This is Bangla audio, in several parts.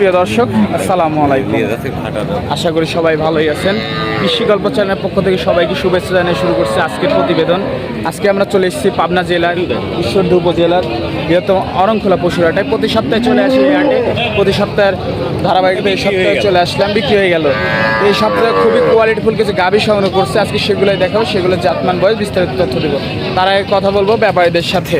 প্রিয় দর্শক, আসসালামু আলাইকুম। আশা করি সবাই ভালোই আছেন। কৃষি গল্প চ্যানেলের পক্ষ থেকে সবাইকে শুভেচ্ছা জানিয়ে শুরু করছে আজকের প্রতিবেদন। আজকে আমরা চলে এসেছি পাবনা জেলার ঈশ্বরদী উপজেলার বৃহত্তম অরংখোলা পশুর হাটে প্রতি সপ্তাহে চলে আসি এই প্রতি সপ্তাহের ধারাবাহিকভাবে এই সপ্তাহে চলে আসলাম, বিক্রি হয়ে গেল। এই সপ্তাহে খুবই কোয়ালিটিফুল কিছু গাভী সংগ্রহ করছে। আজকে সেগুলোই দেখাবো সেগুলো জাতমান বয়স বিস্তারিত তথ্য দেবো। তারা কথা বলব ব্যাপারীদের সাথে।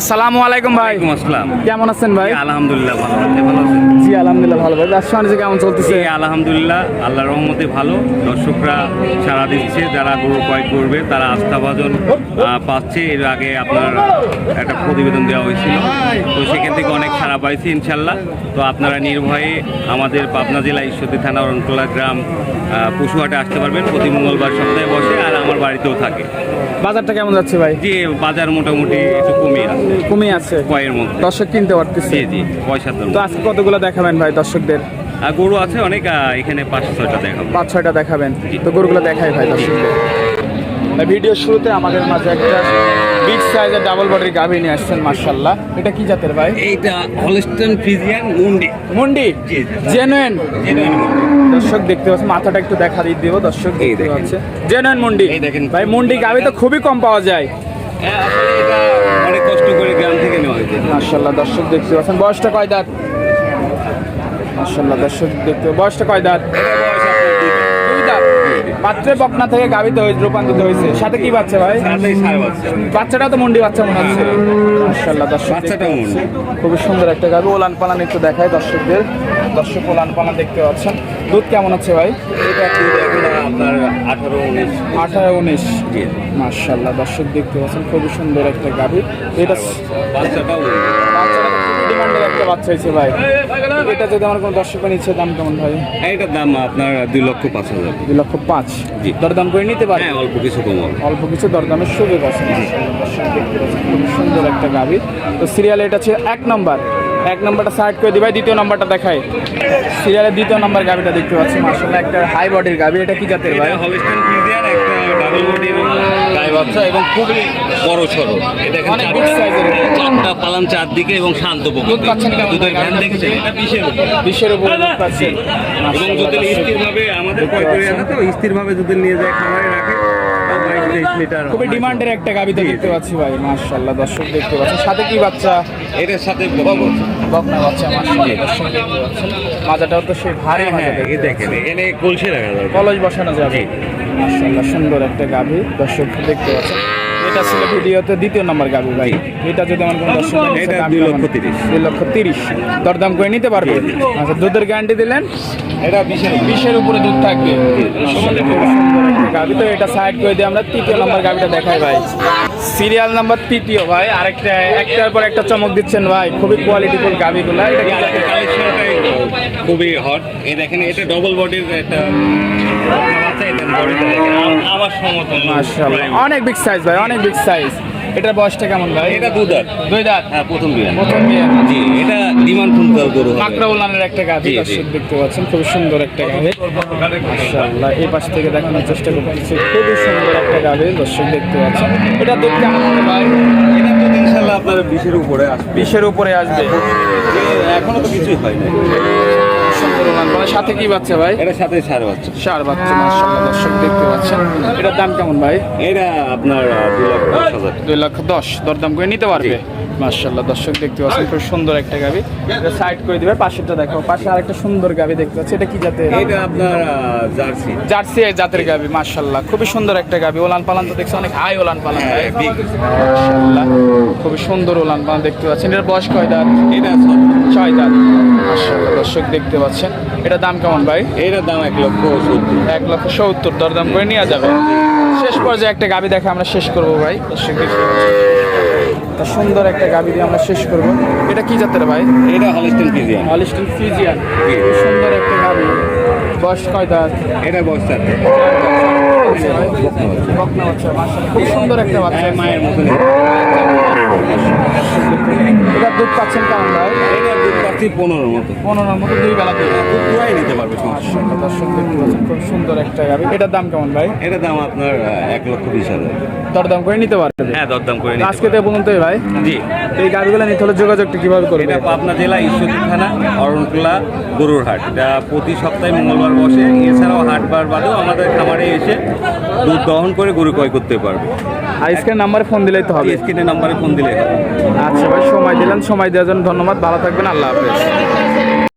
আসসালামু আলাইকুম ভাই। আসসালাম। কেমন আছেন ভাই? আলহামদুলিল্লাহ ভালো ভালো আছেন? জি আলহামদুলিল্লাহ ভালো ভাই। ব্যবসা বাণিজ্য কেমন চলতেছে? আলহামদুলিল্লাহ আল্লাহর রহমতে ভালো। দর্শকরা সাড়া দিচ্ছে যারা গরু ক্রয় করবে তারা আস্থাভাজন পাচ্ছে। এর আগে আপনার একটা প্রতিবেদন দেওয়া হয়েছিল। তো সেখান থেকে অনেক সাড়া পাইছি ইনশাল্লাহ। তো আপনারা নির্ভয়ে আমাদের পাবনা জেলা ঈশ্বরদী থানা অরণতলা গ্রাম পশুহাটে আসতে পারবেন। প্রতি মঙ্গলবার সপ্তাহে বসে আর আমার বাড়িতেও থাকে। বাজারটা কেমন যাচ্ছে ভাই? যে বাজার মোটামুটি একটু কমে আছে। কমে আছে। কয়ের মধ্যে। দর্শক কিনতে পারতেছে। জি জি পয়সার তো আজকে কতগুলো দেখাবেন ভাই দর্শকদের? আর গরু আছে অনেক এখানে পাঁচ ছয়টা দেখাবো। পাঁচ ছয়টা দেখাবেন। তো গরুগুলো দেখাই ভাই দর্শকদের। ভিডিও শুরুতে আমাদের মাঝে একটা বিগ সাইজের ডাবল বডির গাভী নিয়ে আসছেন মার্শাল্লাহ এটা কি জাতের ভাই? এইটা হলস্টন ফ্রিজিয়ান মুন্ডি মুন্ডি জি, জি। জেনুইন দর্শক দেখতে পাচ্ছেন মাথাটা একটু দেখা দিয়ে দিব। দর্শক এই দেখতে দেখেন। পাচ্ছে জেনুইন মুন্ডি এই দেখেন। ভাই মুন্ডি গাভী তো খুবই কম পাওয়া যায়। অনেক কষ্ট করে গ্রাম থেকে নেওয়া হয়েছে। মার্শাল্লাহ দর্শক দেখতে পাচ্ছেন বয়সটা কয় দাঁত? মার্শাল্লাহ দর্শক দেখতে বয়সটা কয় দাঁত? মাত্র বকনা থেকে গাভিতে হয়েছে রূপান্তরিত হয়েছে। সাথে কি বাচ্চা ভাই? বাচ্চাটা তো মন্ডি বাচ্চা মনে হচ্ছে। মার্শাল্লাহ দর্শক বাচ্চাটাও। খুবই সুন্দর একটা গাভি। ওলান পালান একটু দেখায় দর্শকদের। দর্শক ওলান পালান দেখতে পাচ্ছেন। দুধ কেমন আছে ভাই? এটা আপনার আঠারো উনিশ? আঠারো উনিশ। মার্শাল্লাহ দর্শক দেখতে পাচ্ছেন খুবই সুন্দর একটা গাভি। এটা বাচ্চাটাও ডিমান্ডের একটা বাচ্চা হয়েছে ভাই। এটা যদি আমার কোনো দর্শকের নিচ্ছে দাম কেমন ভাই? এটার দাম আপনার দুই লক্ষ পাঁচ হাজার। দুই লক্ষ পাঁচ। দরদাম করে নিতে পারে? হ্যাঁ অল্প কিছু কম অল্প কিছু দরদামের সুযোগ আছে। দেখতে পাচ্ছেন, খুব সুন্দর একটা গাভি। তো সিরিয়ালে এটা হচ্ছে এক নম্বর। এক নম্বরটা সাইড করে দিবাই দ্বিতীয় নম্বরটা দেখায় সিরিয়ালের দ্বিতীয় নম্বর গাভিটা দেখতে পাচ্ছি মাসাল্লাহ একটা হাই বডির গাভি এটা কি জাতের ভাই? বাচ্চা এবং খুবই বড় সড়ো অনেক চারটা- পালান চারদিকে এবং শান্ত? দুধের ভ্যান দেখছেন? এটা বিশের উপর। এবং যদি স্থিরভাবে আমাদের কয় করে পাচ্ছেন। তো স্থিরভাবে যদি নিয়ে যায় খামারে রাখে। লিটার খুবই ডিমান্ডের একটা গাভি তো দেখতে পাচ্ছি ভাই মাশাআল্লাহ দর্শক দেখতে পাচ্ছেন। সাথে কি বাচ্চা? এটার সাথে বকনা বাচ্চা। মাশাআল্লাহ দর্শক দেখতে পাচ্ছেন। মাজাটাও তো সেই ভারী হ্যাঁ মাজা হ্যাঁ এই দেখেন এখানে কলসি রাখা যাবে কলজ বসানো যাবে। মাশাআল্লাহ সুন্দর একটা গাভি দর্শক দেখতে পাচ্ছেন। এটা ছিল ভিডিওতে দ্বিতীয় নম্বর গাভি ভাই। এটা যদি আমার কোনো দর্শক এটা দুই লক্ষ তিরিশ। দুই লক্ষ তিরিশ। দরদাম করে নিতে পারবে? আচ্ছা দুধের গ্যারান্টি দিলেন? এটা বিশের বিশের উপরে দুধ থাকবে। গাভি তো এটা সাইড করে দিয়ে আমরা তৃতীয় নম্বর গাভিটা দেখাই ভাই। সিরিয়াল নাম্বার তৃতীয় ভাই আরেকটা একটার পর একটা চমক দিচ্ছেন ভাই। খুবই কোয়ালিটিফুল গাভিগুলা এটা খুবই হট এই দেখেন এটা ডবল বডির একটা আমার অনেক বিগ সাইজ ভাই অনেক বিগ সাইজ এটার বয়সটা কেমন ভাই? এটা দুধার দুই দাঁত? হ্যাঁ প্রথম বিয়া প্রথম বিয়ে জি এটা ডিমান্ড ফুলকাল গরু কাঁকড়া উলানের একটা। দর্শক দেখতে পাচ্ছেন খুব সুন্দর একটা গাভি। মাশাআল্লাহ এই পাশ থেকে দেখানোর চেষ্টা করতেছি খুবই সুন্দর একটা গাভি দর্শক দেখতে পাচ্ছেন। এটা দুধ কেমন ভাই? এটা তো ইনশাল্লাহ আপনার বিশের উপরে আসবে। বিশের উপরে আসবে। এখনও তো কিছুই হয় না সুন্দর মানে সাথে কি বাচ্চা ভাই? এটার সাথে সাড়ে বাচ্চা। সার বাচ্চা মাশাআল্লাহ দর্শক দেখতে পাচ্ছেন। এটার দাম কেমন ভাই? এটা আপনার দুই লক্ষ দশ হাজার। দুই লক্ষ দশ। দরদাম করে নিতে পারবে? মাশাআল্লাহ দর্শক দেখতে পাচ্ছেন খুব সুন্দর একটা গাভি এটা সাইড করে দিবে পাশেরটা দেখো পাশে আরেকটা সুন্দর গাভি দেখতে পাচ্ছি। এটা কি জাতের? এটা আপনার জার্সি। জার্সি জাতের গাবি মাশাল্লাহ খুবই সুন্দর একটা গাবি। ওলান পালান তো দেখছি অনেক হাই ওলান পালান। হ্যাঁ, big। মাশাল্লাহ খুবই সুন্দর ওলান পালান দেখতে পাচ্ছেন। এটার বয়স কয় দাঁত? এটা ছয়। দাঁত। মাশাল্লাহ দর্শক দেখতে পাচ্ছেন। এটা দাম কেমন ভাই? এটার দাম এক লক্ষ এক লক্ষ সত্তর দরদাম করে নেওয়া যাবে। শেষ পর্যায়ে একটা গাবি দেখে আমরা শেষ করব ভাই। দর্শক দেখতে তা সুন্দর একটা গাবি দিয়ে আমরা শেষ করব। এটা কি জাতের ভাই? এটা হলস্টেন ফিজিয়ান হলিস্টন ফিজিয়ান সুন্দর একটা গাবি বয়স কয় দাঁত? এটা মাশাআল্লাহ, খুব সুন্দর একটা বাচ্চা হ্যাঁ, মায়ের মতন এটার দুধ পাচ্ছেন কেমন ভাই? এটার দুধ পাচ্ছি পনেরোর মতো। পনেরোর মতো দুই বেলা দুধ। দর্শক দেখতে পাচ্ছেন খুব সুন্দর একটা গাবি এটার দাম কেমন ভাই? দাম আপনার এক লক্ষ বিশ হাজার। দরদাম করে নিতে পারবে? হ্যাঁ দরদাম করে নিতে আজকে তো ভাই। জি। এই গাড়িগুলো নিতে হলে যোগাযোগটা কীভাবে করবে? এটা পাবনা জেলা থানা গরুর হাট এটা প্রতি সপ্তাহে মঙ্গলবার বসে। এছাড়াও হাট বার বাদেও আমাদের খামারে এসে দুধ দহন করে গরু ক্রয় করতে পারবে। আর স্ক্রিন নাম্বারে ফোন দিলেই তো হবে। স্ক্রিনের নাম্বারে ফোন দিলে হবে। আচ্ছা ভাই সময় দিলেন সময় দেওয়ার জন্য ধন্যবাদ। ভালো থাকবেন আল্লাহ হাফেজ।